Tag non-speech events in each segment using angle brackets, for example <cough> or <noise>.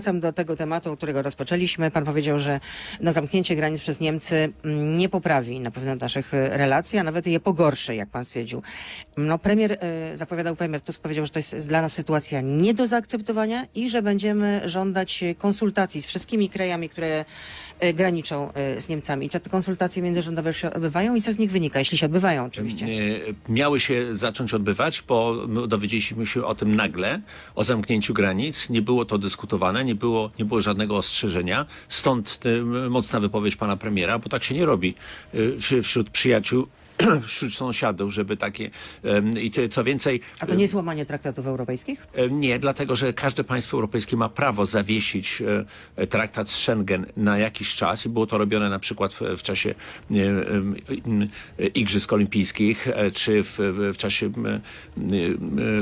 Wracam do tego tematu, którego rozpoczęliśmy. Pan powiedział, że no, zamknięcie granic przez Niemcy mm, nie poprawi na pewno naszych e, relacji, a nawet je pogorszy, jak pan stwierdził. No, premier, e, zapowiadał premier Tusk, powiedział, że to jest dla nas sytuacja nie do zaakceptowania i że będziemy żądać konsultacji z wszystkimi krajami, które e, graniczą e, z Niemcami. Czy te konsultacje międzyrządowe się odbywają i co z nich wynika, jeśli się odbywają oczywiście? Miały się zacząć odbywać, bo dowiedzieliśmy się o tym nagle, o zamknięciu granic. Nie było to dyskutowane, nie było, nie było żadnego ostrzeżenia. Stąd mocna wypowiedź pana premiera, bo tak się nie robi wśród przyjaciół. <clears throat> Wśród sąsiadów, żeby takie. I co- więcej. A to nie jest łamanie traktatów europejskich? E, Nie, dlatego że każde państwo europejskie ma prawo zawiesić e, traktat z Schengen na jakiś czas i było to robione na przykład w, w czasie e, e, e, Igrzysk Olimpijskich e, czy w, w czasie e, e,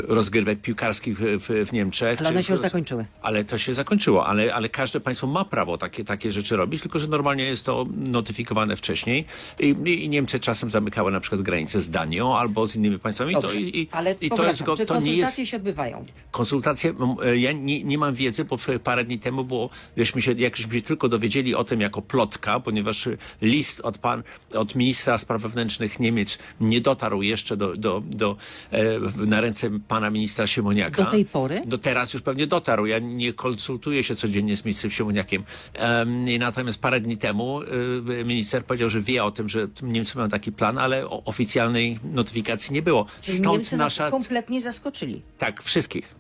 rozgrywek piłkarskich w, w Niemczech. Ale one się już zakończyły. ale to się zakończyło, ale, ale każde państwo ma prawo takie, takie rzeczy robić, tylko że normalnie jest to notyfikowane wcześniej i, i, i Niemcy czasem zamykały na przykład granice z Danią albo z innymi państwami. I to, Dobrze, i, ale i to, jest, go- czy to konsultacje jest się odbywają? konsultacje. e, Ja nie, nie mam wiedzy, bo parę dni temu było, żeśmy się, jak żeśmy się tylko dowiedzieli o tym jako plotka, ponieważ e, list od pan, od ministra spraw wewnętrznych Niemiec nie dotarł jeszcze do, do, do, e, na ręce pana ministra Siemoniaka. Do tej pory? Do teraz już pewnie dotarł. Ja nie konsultuję się codziennie z ministrem Siemoniakiem. Um, natomiast parę dni temu y, minister powiedział, że wie o tym, że Niemcy mają taki plan, ale oficjalnej notyfikacji nie było. Czyli Stąd Niemcy nasza... nas kompletnie zaskoczyli. Tak, wszystkich.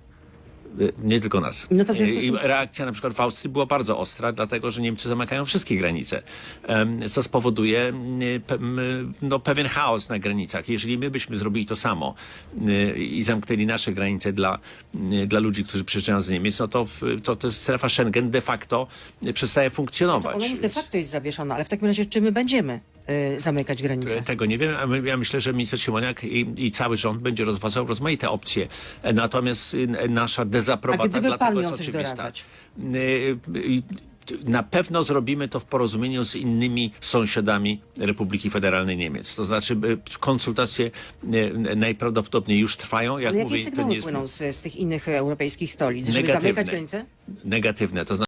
Y, Nie tylko nas. No to z I reakcja na przykład w Austrii była bardzo ostra, dlatego że Niemcy zamykają wszystkie granice, co spowoduje y, no, pewien chaos na granicach. Jeżeli my byśmy zrobili to samo y, i zamknęli nasze granice dla, y, dla ludzi, którzy przyjeżdżają z Niemiec, no to, to, to strefa Schengen de facto y, przestaje funkcjonować. Ona już de facto jest zawieszona, ale w takim razie czy my będziemy y, zamykać granice? Tego nie wiem, ja myślę, że minister Siemoniak i, i cały rząd będzie rozważał rozmaite opcje. E, Natomiast y, nasza dezaprobata A gdyby dlatego pan jest oczywista. doradzać? Y, y, Na pewno zrobimy to w porozumieniu z innymi sąsiadami Republiki Federalnej Niemiec. To znaczy y, konsultacje y, najprawdopodobniej już trwają. Jak Ale mówię, jakie nie sygnały jest płyną z, z tych innych europejskich stolic, żeby Negatywne. zamykać granice? negatywne. To znaczy